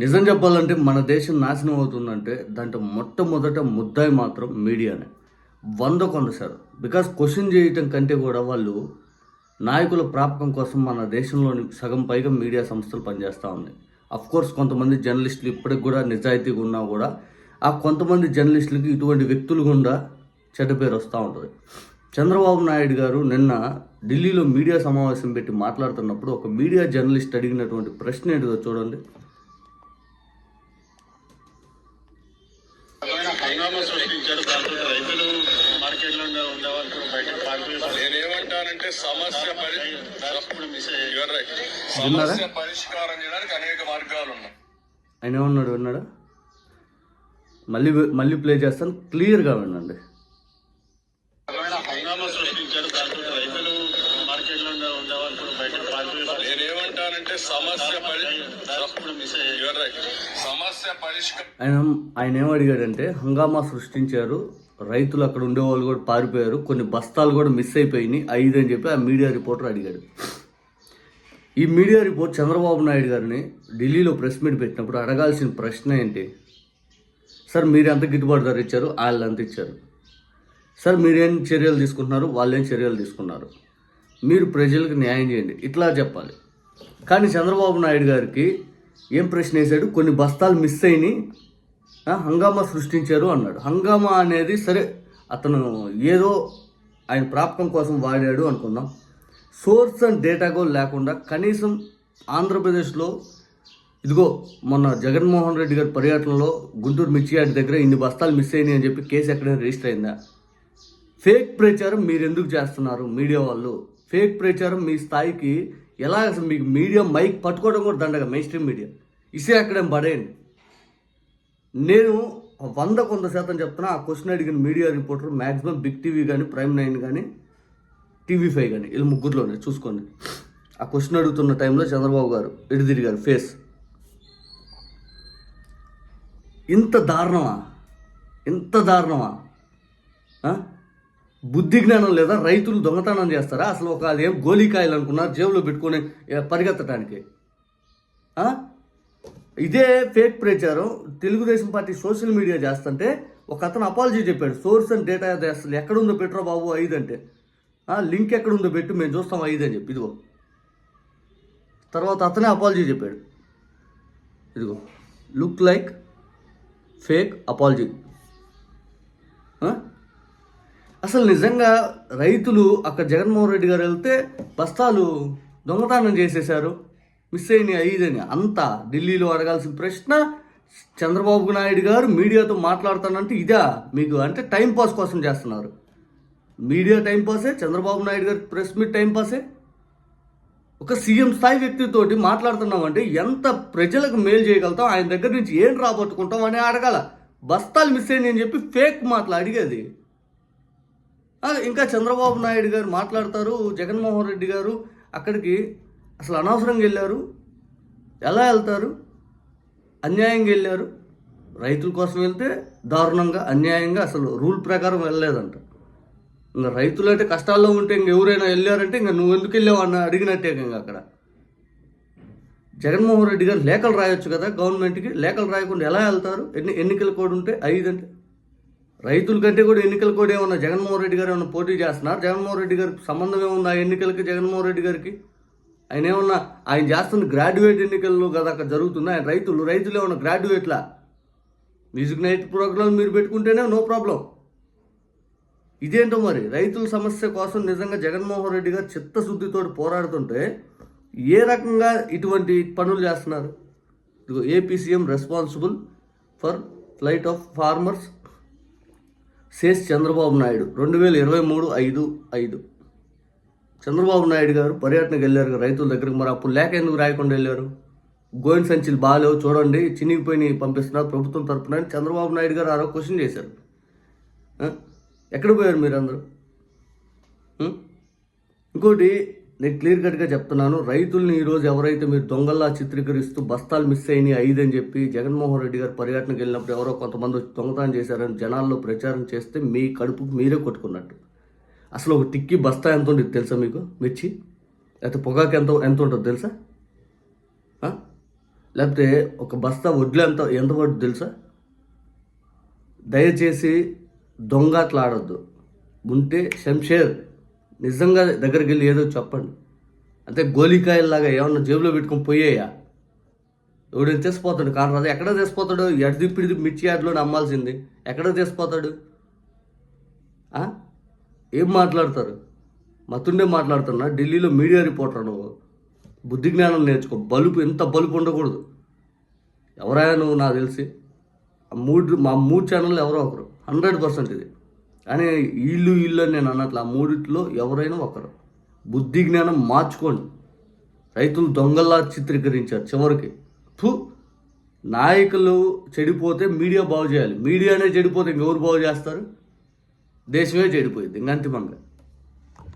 నిజం చెప్పాలంటే మన దేశం నాశనం అవుతుందంటే దాంట్లో మొట్టమొదట ముద్దాయి మాత్రం మీడియానే. వంద కొంద సార్. బికాస్ క్వశ్చన్ చేయటం కంటే కూడా వాళ్ళు నాయకుల ప్రాపకం కోసం మన దేశంలోని సగం పైగా మీడియా సంస్థలు పనిచేస్తూ ఉన్నాయి. కోర్స్ కొంతమంది జర్నలిస్టులు ఇప్పటికి కూడా నిజాయితీగా ఉన్నా కూడా ఆ కొంతమంది జర్నలిస్టులకి ఇటువంటి వ్యక్తులు గుండా చెడ్డ పేరు వస్తూ ఉంటుంది. చంద్రబాబు నాయుడు గారు నిన్న ఢిల్లీలో మీడియా సమావేశం పెట్టి మాట్లాడుతున్నప్పుడు ఒక మీడియా జర్నలిస్ట్ అడిగినటువంటి ప్రశ్న ఏంటిదో చూడండి. హంగామా సృష్టించారు దాంతో రైతులు మార్కెట్లో ఉండే వాళ్ళు బయట నేనేమంటానంటే సమస్య? సమస్య పరిష్కారం చేయడానికి అనేక మార్గాలు ఉన్నాయి. ఆయన ఏమన్నాడు విన్నాడా? మళ్ళీ మళ్ళీ ప్లే చేస్తాను. క్లియర్గా వినండి రకమైన హంగామా సృష్టించారు దాంతో రైతులు మార్కెట్లో ఉండే వాళ్ళు బయట పారిపోయారు నేనేమంటానంటే సమస్య. సమస్య ఆయన ఆయన ఏం అడిగాడంటే హంగామా సృష్టించారు రైతులు అక్కడ ఉండేవాళ్ళు కూడా పారిపోయారు కొన్ని బస్తాలు కూడా మిస్ అయిపోయినాయి ఐదు అని చెప్పి ఆ మీడియా రిపోర్టర్ అడిగాడు. ఈ మీడియా రిపోర్ట్ చంద్రబాబు నాయుడు గారిని ఢిల్లీలో ప్రెస్ మీట్ పెట్టినప్పుడు అడగాల్సిన ప్రశ్న ఏంటి? సార్ మీరు ఎంత గిట్టుబాటు ధర ఇచ్చారు? వాళ్ళు ఎంత ఇచ్చారు. సార్ మీరేం చర్యలు తీసుకుంటున్నారు? వాళ్ళేం చర్యలు తీసుకున్నారు? మీరు ప్రజలకు న్యాయం చేయండి. ఇట్లా చెప్పాలి. కానీ చంద్రబాబు నాయుడు గారికి ఏం ప్రశ్న వేశాడు? కొన్ని బస్తాలు మిస్ అయినాయి. హంగామా సృష్టించారు అన్నాడు. హంగామా అనేది సరే అతను ఏదో ఆయన ప్రాప్తం కోసం వాడాడు అనుకుందాం. సోర్స్ అండ్ డేటా కూడా లేకుండా కనీసం ఆంధ్రప్రదేశ్లో ఇదిగో మొన్న జగన్మోహన్ రెడ్డి గారి పర్యటనలో గుంటూరు మిర్చియాడి దగ్గర ఇన్ని బస్తాలు మిస్ అయినాయి అని చెప్పి కేసు ఎక్కడైనా రిజిస్టర్ అయిందా? ఫేక్ ప్రచారం మీరు ఎందుకు చేస్తున్నారు మీడియా వాళ్ళు? ఫేక్ ప్రచారం మీ స్థాయికి ఎలా అసలు మీకు మీడియా మైక్ పట్టుకోవడం కూడా దండగా మెయిన్ స్ట్రీమ్ మీడియా ఇసే అక్కడేం పడేయండి. నేను వంద కొంత శాతం చెప్తున్నా ఆ క్వశ్చన్ అడిగిన media reporter maximum big TV కానీ ప్రైమ్ నైన్ కానీ టీవీ ఫైవ్ కానీ వీళ్ళు ముగ్గురులోనే చూసుకోండి. ఆ క్వశ్చన్ అడుగుతున్న టైంలో చంద్రబాబు గారు ఎడిదిరిగారు తిరిగారు ఫేస్ ఇంత దారుణమా? ఇంత దారుణమా? బుద్ధి జ్ఞానం లేదా రైతులు దొంగతనం చేస్తారా? అసలు ఒక అదేం గోలికాయలు అనుకున్నారు జేబులో పెట్టుకొని పరిగెత్తడానికి ఇదే ఫేక్ ప్రచారం. తెలుగుదేశం పార్టీ సోషల్ మీడియా చేస్తుంటే ఒక అతను అపాలజీ చెప్పాడు. సోర్స్ అండ్ డేటా అసలు ఎక్కడుందో పెట్టరా బాబు ఐదు అంటే. లింక్ ఎక్కడుందో పెట్టి మేము చూస్తాం ఐదు అని చెప్పి. ఇదిగో. తర్వాత అతనే అపాలజీ చెప్పాడు. ఇదిగో. Look like fake apology. అసలు నిజంగా రైతులు అక్కడ జగన్మోహన్ రెడ్డి గారు వెళ్తే బస్తాలు దొంగతనం చేసేశారు? మిస్ అయిన ఐదని? అంతా ఢిల్లీలో అడగాల్సిన ప్రశ్న చంద్రబాబు నాయుడు గారు మీడియాతో మాట్లాడుతానంటే ఇదా మీకు? అంటే టైంపాస్ కోసం చేస్తున్నారు. మీడియా టైంపాసే చంద్రబాబు నాయుడు గారి ప్రెస్ మీట్ టైంపాసే ఒక సీఎం స్థాయి వ్యక్తితోటి మాట్లాడుతున్నామంటే ఎంత ప్రజలకు మేలు చేయగలుగుతాం? ఆయన దగ్గర నుంచి ఏం రాబట్టుకుంటాం అని అడగాల. బస్తాలు మిస్ అయింది అని చెప్పి ఫేక్ మాటలు అడిగేది. ఇంకా చంద్రబాబు నాయుడు గారు మాట్లాడతారు జగన్మోహన్ రెడ్డి గారు అక్కడికి అసలు అనవసరంగా వెళ్ళారు. ఎలా వెళ్తారు? అన్యాయంగా వెళ్ళారు. రైతుల కోసం వెళ్తే దారుణంగా అన్యాయంగా అసలు రూల్ ప్రకారం వెళ్ళలేదంట. ఇంకా రైతులు అంటే కష్టాల్లో ఉంటే ఇంక ఎవరైనా వెళ్ళారంటే ఇంకా నువ్వు ఎందుకు వెళ్ళావు అన్న అడిగినట్టే ఇంకా అక్కడ. జగన్మోహన్ రెడ్డి గారు లేఖలు రాయొచ్చు కదా గవర్నమెంట్కి లేఖలు రాయకుండా ఎలా వెళ్తారు? ఎన్ని ఎన్నికలు కూడా ఉంటే ఐదు అంటే? రైతుల కంటే కూడా ఎన్నికల కూడా ఏమన్నా జగన్మోహన్ రెడ్డి గారు ఏమన్నా పోటీ చేస్తున్నారు? జగన్మోహన్ రెడ్డి గారికి సంబంధం ఏముంది ఆ ఎన్నికలకి జగన్మోహన్ రెడ్డి గారికి? ఆయన ఏమన్నా ఆయన చేస్తున్న గ్రాడ్యుయేట్ ఎన్నికల్లో కదా అక్కడ జరుగుతుంది. ఆయన రైతులు రైతులు ఏమన్నా గ్రాడ్యుయేట్లా మ్యూజిక్ నైట్ ప్రోగ్రాం మీరు పెట్టుకుంటేనే నో ప్రాబ్లం ఇదేంటో మరి? రైతుల సమస్య కోసం నిజంగా జగన్మోహన్ రెడ్డి గారు చిత్తశుద్ధితో పోరాడుతుంటే ఏ రకంగా ఇటువంటి పనులు చేస్తున్నారు? ఇదిగో AP CM responsible for flight of farmers says Chandrababu Naidu రెండు వేల ఇరవై మూడు ఐదు ఐదు. చంద్రబాబు నాయుడు గారు పర్యటనకు వెళ్ళారు రైతుల దగ్గరకు. మరి అప్పుడు లేక ఎందుకు రాయకుండా వెళ్ళారు? గోయిన్ సంచులు బాగాలేవు చూడండి చినిగిపోయి పంపిస్తున్నారు ప్రభుత్వం తరపున చంద్రబాబు నాయుడు గారు ఆరో క్వశ్చన్ చేశారు. ఎక్కడ పోయారు మీరందరూ? ఇంకోటి నేను క్లియర్ కట్గా చెప్తున్నాను రైతుల్ని ఈరోజు ఎవరైతే మీరు దొంగల్లా చిత్రీకరిస్తూ బస్తాలు మిస్ అయినాయి ఐదు అని చెప్పి జగన్మోహన్ రెడ్డి గారు పర్యటనకు వెళ్ళినప్పుడు ఎవరో కొంతమంది వచ్చి దొంగతనం చేశారని జనాల్లో ప్రచారం చేస్తే మీ కడుపుకు మీరే కొట్టుకున్నట్టు. అసలు ఒక టిక్కి బస్తా ఎంత ఉంటుంది తెలుసా మీకు మిర్చి? లేకపోతే పొగాకు ఎంత ఎంత ఉంటుంది తెలుసా? లేకపోతే ఒక బస్తా వడ్లు ఎంత ఎంత పడుతుంది తెలుసా? దయచేసి దొంగట్లు ఆడొద్దు. ఉంటే శంషేర్ నిజంగా దగ్గరికి వెళ్ళి ఏదో చెప్పండి. అంటే గోలికాయల్లాగా ఏమన్నా జేబులో పెట్టుకొని పోయేయా? ఎవడైనా తీసిపోతాడు. కారణం అది ఎక్కడ తీసిపోతాడు? పిడిది మిర్చి యాడ్లో నమ్మాల్సింది ఎక్కడ తీసిపోతాడు? ఏం మాట్లాడతారు? మతుండే మాట్లాడుతున్నా. ఢిల్లీలో మీడియా రిపోర్టర్ నువ్వు. బుద్ధి జ్ఞానం నేర్చుకో. బలుపు ఎంత బలుపు ఉండకూడదు. ఎవరైనా నువ్వు నాకు తెలిసి? ఆ మూడు మా మూడు ఛానల్ ఎవరో ఒకరు. హండ్రెడ్ పర్సెంట్ ఇది. కానీ వీళ్ళు వీళ్ళు అని నేను అన్నట్లు ఆ మూడిట్లో ఎవరైనా ఒకరు. బుద్ధి జ్ఞానం మార్చుకోండి. రైతులు దొంగల్లా చిత్రీకరించారు చివరికి. థూ నాయకులు చెడిపోతే మీడియా బాగు చేయాలి. మీడియానే చెడిపోతే ఇంకెవరు బాగు చేస్తారు? దేశమే చెడిపోయింది. ఇంకంతిమంగా